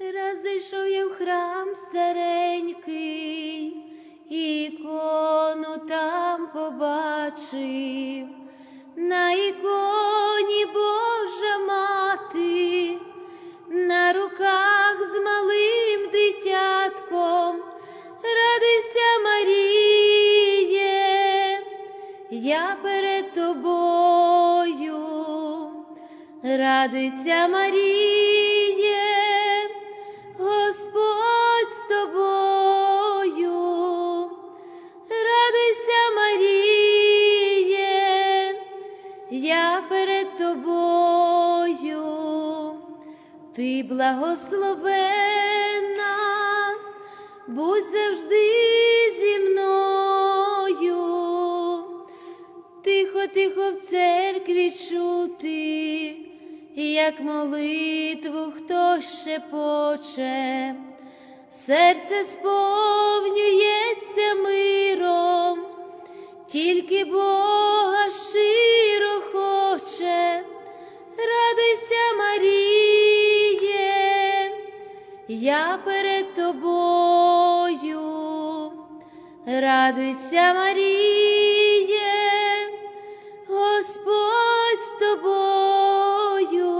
Раз зайшов я в храм старенький, ікону там побачив, на іконі Божа мати, на руках з малим дитятком, радуйся, Маріє, я перед тобою, радуйся, Маріє, тобою, ти благословена, будь завжди зі мною, тихо, тихо в церкві чути, як молитву хто шепоче, серце сповнюється миром, тільки Бога щиро хоче, радуйся, Маріє, я перед тобою, радуйся, Маріє, Господь з тобою,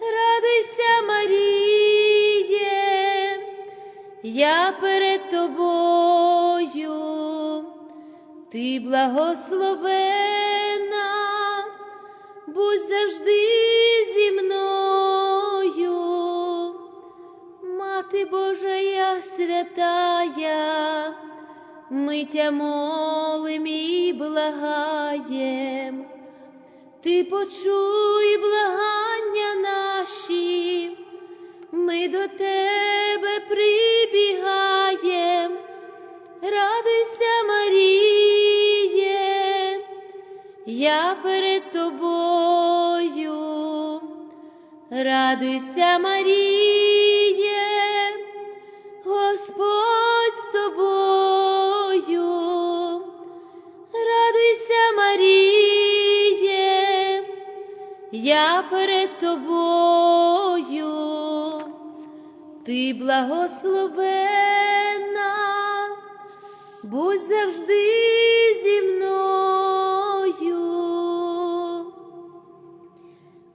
радуйся, Маріє, я перед тобою, ти благословена, будь завжди зі мною, Мати Божа я святая, ми молим і благаєм, ти почуй благання радуйся, Маріє, Господь з тобою, радуйся, Маріє, я перед тобою, ти благословена, будь завжди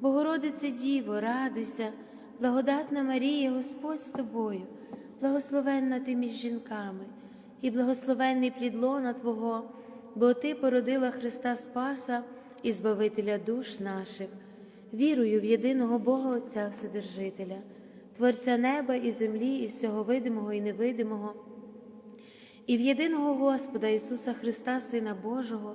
Богородице Діво, радуйся, благодатна Марія, Господь з тобою, благословенна ти між жінками, і благословенний плід лона Твого, бо Ти породила Христа Спаса і Збавителя душ наших. Вірую в єдиного Бога Отця Вседержителя, Творця неба і землі, і всього видимого і невидимого, і в єдиного Господа Ісуса Христа, Сина Божого,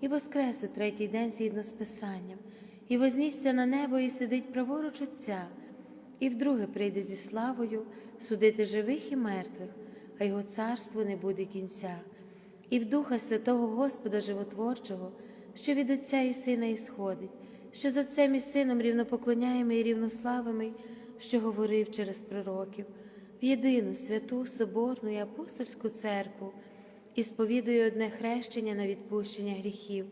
і воскрес у третій день згідно з Писанням, і вознісся на небо, і сидить праворуч Отця, і вдруге прийде зі славою судити живих і мертвих, а його царству не буде кінця, і в Духа Святого Господа Животворчого, що від Отця і Сина ісходить, що за Отцем і Сином рівнопоклоняємо і рівнославими, що говорив через пророків, в єдину святу Соборну і апостольську церкву, і сповідую одне хрещення на відпущення гріхів,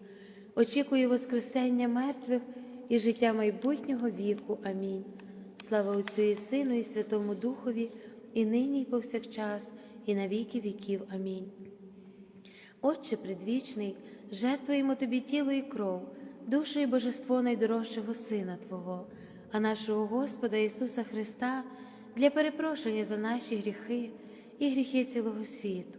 очікую Воскресення мертвих і життя майбутнього віку. Амінь. Слава Отцю і Сину, і Святому Духові, і нині, і повсякчас, і на віки віків. Амінь. Отче предвічний, жертвуємо Тобі тіло і кров, душу і божество найдорожчого Сина Твого, а нашого Господа Ісуса Христа для перепрошення за наші гріхи і гріхи цілого світу,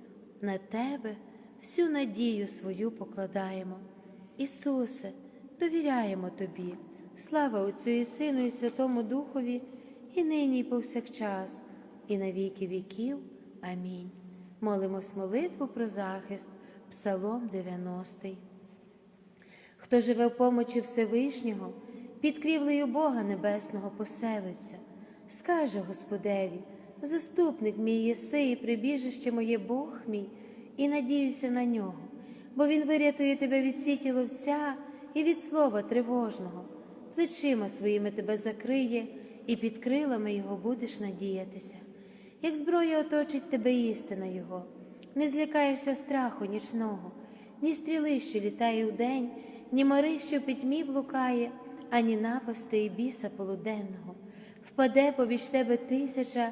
на Тебе всю надію свою покладаємо. Ісусе, довіряємо Тобі. Слава Отцю і Сину, і Святому Духові, і нині, і повсякчас, і на віки віків. Амінь. Молимось молитву про захист, Псалом 90. Хто живе в помочі Всевишнього, під крівлею Бога Небесного поселиться, скаже Господеві, заступник мій єси, і прибіжище моє Бог мій, і надіюся на нього, бо Він вирятує тебе від сіті ловця і від слова тривожного плечима своїми тебе закриє, і під крилами Його будеш надіятися. Як зброя оточить тебе істина Його, не злякаєшся страху нічного, ні стріли, що літає вдень, ні мари, що пітьмі блукає, ані напасти і біса полуденного. Впаде побіч тебе тисяча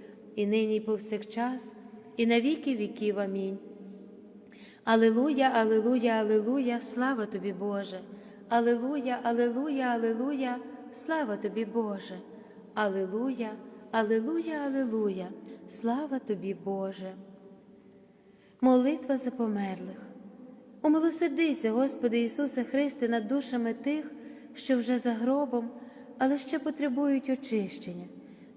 і нині, і повсякчас, і на віки віків. Амінь. Алилуя, Алилуя, Алилуя, слава тобі, Боже, Алилуя, Алилуя, Алилуя слава тобі, Боже, Алилуя, Алилуя, Алилуя, слава тобі, Боже. Молитва за померлих. Умилосердися, Господи Ісусе Христе, над душами тих, що вже за гробом, але ще потребують очищення,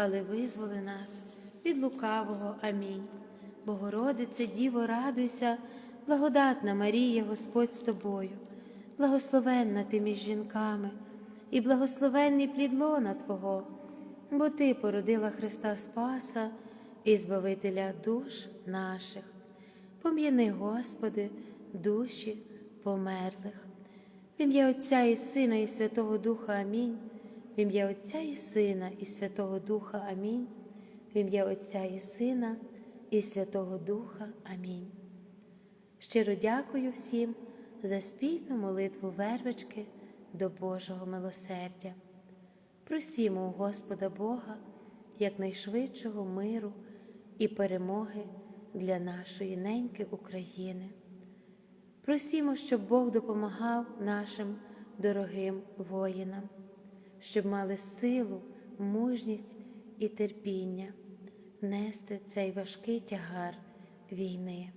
але визволи нас від лукавого. Амінь. Богородице, Діво, радуйся, благодатна Марія, Господь з тобою, благословенна ти між жінками, і благословенний плід лона Твого, бо Ти породила Христа Спаса і Збавителя душ наших. Пом'яни, Господи, душі померлих. В ім'я Отця і Сина, і Святого Духа Амінь. В ім'я Отця і Сина, і Святого Духа Амінь. В ім'я Отця і Сина, і Святого Духа. Амінь. Щиро дякую всім за спільну молитву вервички до Божого милосердя. Просімо у Господа Бога якнайшвидшого миру і перемоги для нашої неньки України. Просімо, щоб Бог допомагав нашим дорогим воїнам, щоб мали силу, мужність і терпіння нести цей важкий тягар війни.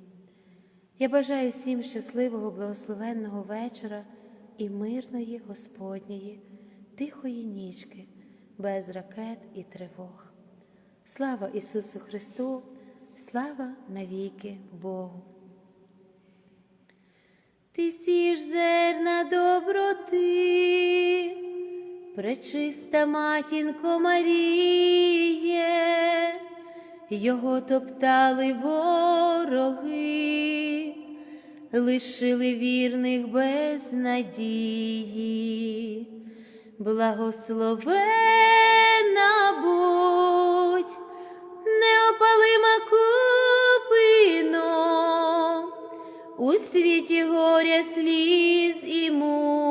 Я бажаю всім щасливого, благословенного вечора і мирної Господньої, тихої нічки, без ракет і тривог. Слава Ісусу Христу, слава навіки Богу. Ти сіж зерна доброти, пречиста матінко Маріє, його топтали вороги, лишили вірних без надії, благословена будь, неопалима купино, у світі горя сліз і мук,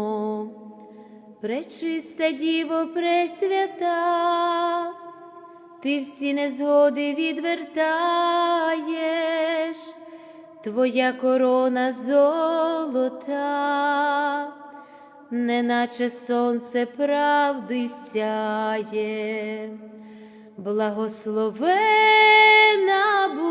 пречиста діво пресвята, ти всі незгоди відвертаєш, твоя корона золота, неначе сонце правди сяє, благословена будь,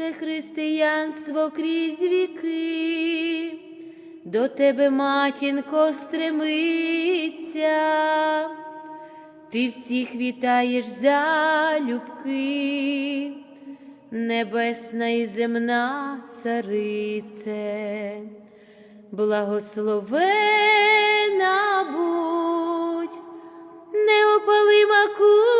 це християнство крізь віки, до тебе, матінко, стремиться, ти всіх вітаєш залюбки, небесна і земна царице, благословена будь, неопалима кура.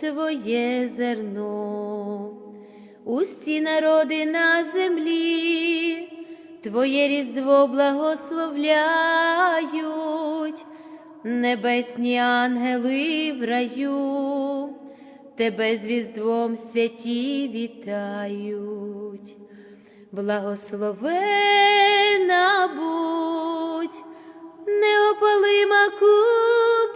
твоє зерно, усі народи на землі, Твоє різдво благословляють, небесні ангели в раю, тебе з різдвом святі вітають, благословена будь, неопалима купино,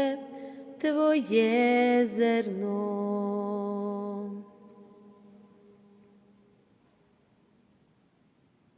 твоє зерно.